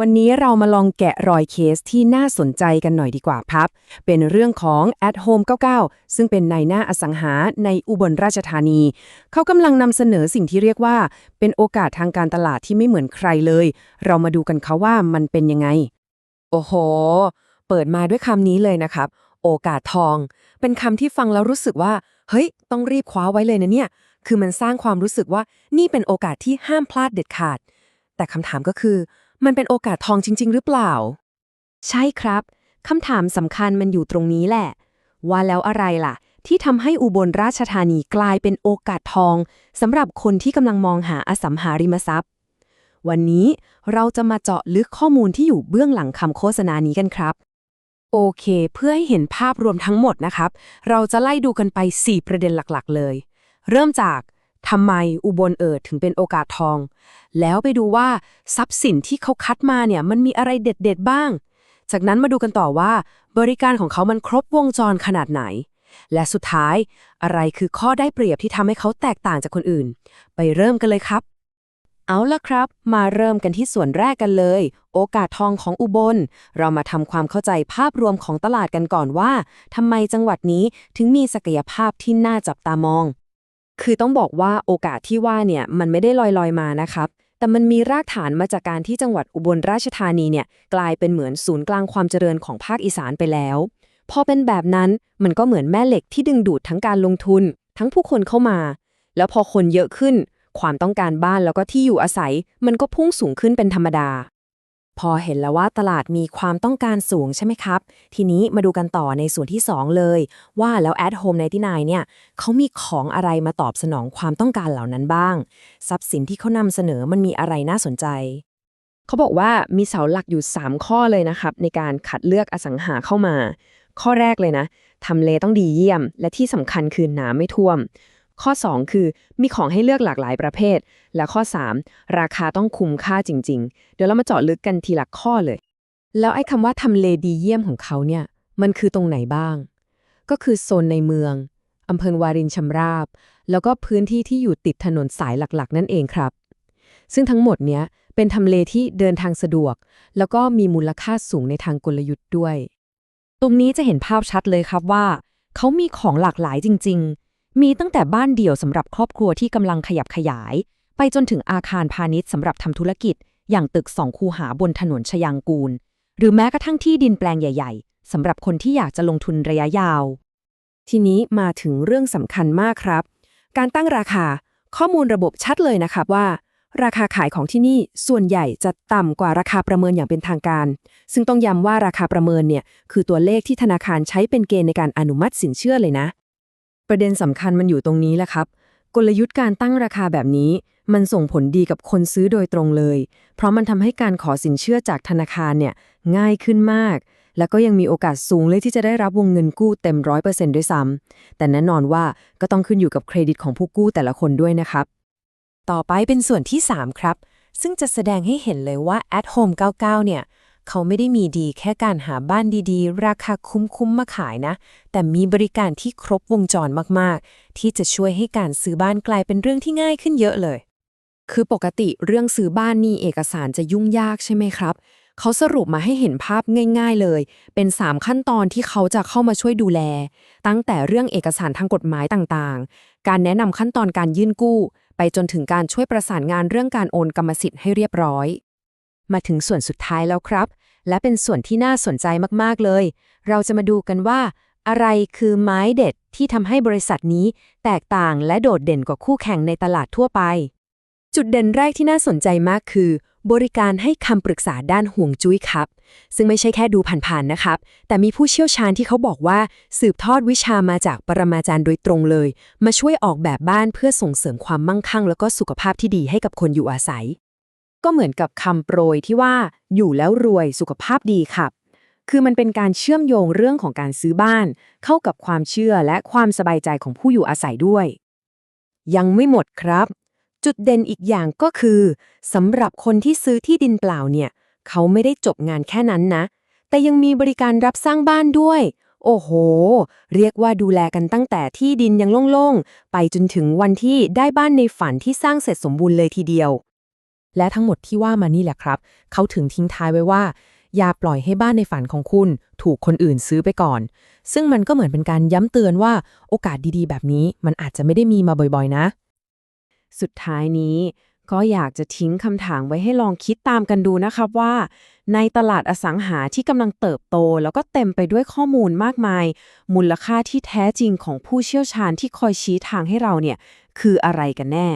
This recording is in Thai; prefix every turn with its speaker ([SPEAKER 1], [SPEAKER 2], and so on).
[SPEAKER 1] วันนี้เรามาลองแกะรอยเคสที่น่าสนใจกันหน่อยดีกว่าครับ เป็นเรื่องของ at home 99 ซึ่งเป็นนายหน้าอสังหาในอุบลราชธานี เขากำลังนำเสนอสิ่งที่เรียกว่า เป็นโอกาสทางการตลาดที่ไม่เหมือนใครเลย เรามาดูกันเขาว่ามันเป็นยังไง โอ้โห เปิดมาด้วยคำนี้เลยนะครับ โอกาสทอง เป็นคำที่ฟังแล้วรู้สึกว่า เฮ้ย ต้องรีบคว้าไว้เลยนะเนี่ย คือมันสร้างความรู้สึกว่า นี่เป็นโอกาสที่ห้ามพลาดเด็ดขาด แต่คำถามก็คือ มันเป็นโอกาสทองจริง ๆ หรือเปล่า ใช่ครับคำถามสำคัญมันอยู่ตรงนี้แหละ ว่าแล้วอะไรล่ะ ที่ทำให้อุบลราชธานีกลายเป็นโอกาสทองสำหรับคนที่กำลังมองหาอสังหาริมทรัพย์ วันนี้เราจะมาเจาะลึกข้อมูลที่อยู่เบื้องหลังคำโฆษณานี้กันครับ โอเค เพื่อให้เห็นภาพรวมทั้งหมดนะครับ เราจะไล่ดูกันไป 4 ประเด็นหลักๆ เลย เริ่มจาก ทำไมอุบลเอิดถึงเป็นโอกาสทอง แล้วไปดูว่าทรัพย์สินที่เขาคัดมาเนี่ยมันมีอะไรเด็ดๆบ้าง จากนั้นมาดูกันต่อว่า บริการของเขามันครบวงจรขนาดไหน และสุดท้ายอะไรคือข้อได้เปรียบที่ทำให้เขาแตกต่างจากคนอื่น ไปเริ่มกันเลยครับ เอาละครับ มาเริ่มกันที่ส่วนแรกกันเลย โอกาสทองของอุบล เรามาทำความเข้าใจภาพรวมของตลาดกันก่อนว่าทำไมจังหวัดนี้ถึงมีศักยภาพที่น่าจับตามอง คือต้องบอกว่าโอกาสที่ว่าเนี่ยมันไม่ได้ลอยๆมานะครับ แต่มันมีรากฐานมาจากการที่จังหวัดอุบลราชธานีเนี่ยกลายเป็นเหมือนศูนย์กลางความเจริญของภาคอีสานไปแล้ว พอเป็นแบบนั้นมันก็เหมือนแม่เหล็กที่ดึงดูดทั้งการลงทุน ทั้งผู้คนเข้ามา แล้วพอคนเยอะขึ้น ความต้องการบ้านแล้วก็ที่อยู่อาศัย มันก็พุ่งสูงขึ้นเป็นธรรมดา พอเห็นแล้วว่าตลาดมีความต้องการสูงใช่ไหมครับ ทีนี้มาดูกันต่อในส่วนที่ 2 เลย ว่าแล้ว at home 99เนี่ยเขามีของอะไรมาตอบสนองความต้องการเหล่านั้นบ้าง ทรัพย์สินที่เขานำเสนอมันมีอะไรน่าสนใจ เขาบอกว่ามีเสาหลักอยู่ 3 ข้อเลยนะครับ ในการคัดเลือกอสังหาเข้ามา ข้อแรกเลยนะทำเลต้องดีเยี่ยม และที่สำคัญคือน้ำไม่ท่วม ข้อ 2 คือมีของให้เลือกหลากหลายประเภท และข้อ 3 ราคาต้องคุ้มค่าจริง ๆ เดี๋ยวเรามาเจาะลึกกันทีละข้อเลย แล้วไอ้คำว่าทำเลดีเยี่ยมของเขาเนี่ยมันคือตรงไหนบ้าง ก็คือโซนในเมืองอำเภอวารินชำราบ แล้วก็พื้นที่ที่อยู่ติดถนนสายหลักๆ นั่นเองครับ ซึ่งทั้งหมดเนี้ยเป็นทำเลที่เดินทางสะดวก แล้วก็มีมูลค่าสูงในทางกลยุทธ์ด้วย ตรงนี้จะเห็นภาพชัดเลยครับว่า เขามีของหลากหลายจริงๆ มีตั้งแต่บ้านเดี่ยวสำหรับครอบครัวที่กำลังขยับขยาย ไปจนถึงอาคารพาณิชย์สำหรับทำธุรกิจ อย่างตึกสองคูหาบนถนนชยางกูล หรือแม้กระทั่งที่ดินแปลงใหญ่ๆสำหรับคนที่อยากจะลงทุนระยะยาว ทีนี้มาถึงเรื่องสำคัญมากครับ การตั้งราคาข้อมูลระบบชัดเลยนะครับว่า ราคาขายของที่นี่ส่วนใหญ่จะต่ำกว่าราคาประเมินอย่างเป็นทางการ ซึ่งต้องย้ำว่าราคาประเมินเนี่ยคือตัวเลขที่ธนาคารใช้เป็นเกณฑ์ในการอนุมัติสินเชื่อเลยนะ ประเด็นสำคัญมันอยู่ตรงนี้แหละครับ กลยุทธ์การตั้งราคาแบบนี้ มันส่งผลดีกับคนซื้อโดยตรงเลย เพราะมันทำให้การขอสินเชื่อจากธนาคารเนี่ยง่ายขึ้นมาก แล้วก็ยังมีโอกาสสูงเลยที่จะได้รับวงเงินกู้เต็มร้อยเปอร์เซ็นต์ด้วยซ้ำแต่แน่นอนว่าก็ต้องขึ้นอยู่กับเครดิตของผู้กู้แต่ละคนด้วยนะครับ ต่อไปเป็นส่วนที่ 3 ครับ ซึ่งจะแสดงให้เห็นเลยว่า at home 99 เนี่ย เขาไม่ได้มีดีแค่การหาบ้านดีๆ ราคาคุ้มๆมาขายนะ แต่มีบริการที่ครบวงจรมากๆ ที่จะช่วยให้การซื้อบ้านกลายเป็นเรื่องที่ง่ายขึ้นเยอะเลย คือปกติเรื่องซื้อบ้านนี่เอกสารจะยุ่งยากใช่ไหมครับเขาสรุปมาให้เห็นภาพง่าย ๆเลย เป็น 3 ขั้นตอนที่เขาจะเข้ามาช่วยดูแล ตั้งแต่เรื่องเอกสารทางกฎหมายต่างๆ การแนะนำขั้นตอนการยื่นกู้ ไปจนถึงการช่วยประสานงานเรื่องการโอนกรรมสิทธิ์ให้เรียบร้อย มาถึงส่วนสุดท้ายแล้วครับ และเป็นส่วนที่น่าสนใจมากๆเลย เราจะมาดูกันว่า อะไรคือไม้เด็ดที่ทำให้บริษัทนี้ แตกต่างและโดดเด่นกว่าคู่แข่งในตลาดทั่วไป จุดเด่นแรกที่น่าสนใจมากคือบริการให้คำปรึกษาด้านห่วงจุ้ยครับ ซึ่งไม่ใช่แค่ดูผ่านๆนะครับ แต่มีผู้เชี่ยวชาญที่เขาบอกว่า สืบทอดวิชามาจากปรมาจารย์โดยตรงเลย มาช่วยออกแบบบ้านเพื่อส่งเสริมความมั่งคั่ง แล้วก็สุขภาพที่ดีให้กับคนอยู่อาศัย ก็เหมือนกับคำโปรยที่ว่าอยู่แล้วรวยสุขภาพดีครับ คือมันเป็นการเชื่อมโยงเรื่องของการซื้อบ้าน เข้ากับความเชื่อและความสบายใจของผู้อยู่อาศัยด้วย ยังไม่หมดครับ จุดเด่นอีกอย่างก็คือสำหรับคนที่ซื้อที่ดินเปล่าเนี่ย เขาไม่ได้จบงานแค่นั้นนะ แต่ยังมีบริการรับสร้างบ้านด้วยโอ้โห เรียกว่าดูแลกันตั้งแต่ที่ดินยังโล่ง ๆ ไปจนถึงวันที่ได้บ้านในฝันที่สร้างเสร็จสมบูรณ์เลยทีเดียว
[SPEAKER 2] และทั้งหมดที่ว่ามานี่แหละครับ เขาถึงทิ้งท้ายไว้ว่า อย่าปล่อยให้บ้านในฝันของคุณ ถูกคนอื่นซื้อไปก่อน ซึ่งมันก็เหมือนเป็นการย้ำเตือนว่าโอกาสดีๆ แบบนี้มันอาจจะไม่ได้มีมาบ่อยๆ นะ
[SPEAKER 1] สุดท้ายนี้ก็อยากจะทิ้งคำถามไว้ให้ลองคิดตามกันดูนะครับว่า ในตลาดอสังหาที่กำลังเติบโต แล้วก็เต็มไปด้วยข้อมูลมากมาย มูลค่าที่แท้จริงของผู้เชี่ยวชาญที่คอยชี้ทางให้เราเนี่ย คืออะไรกันแน่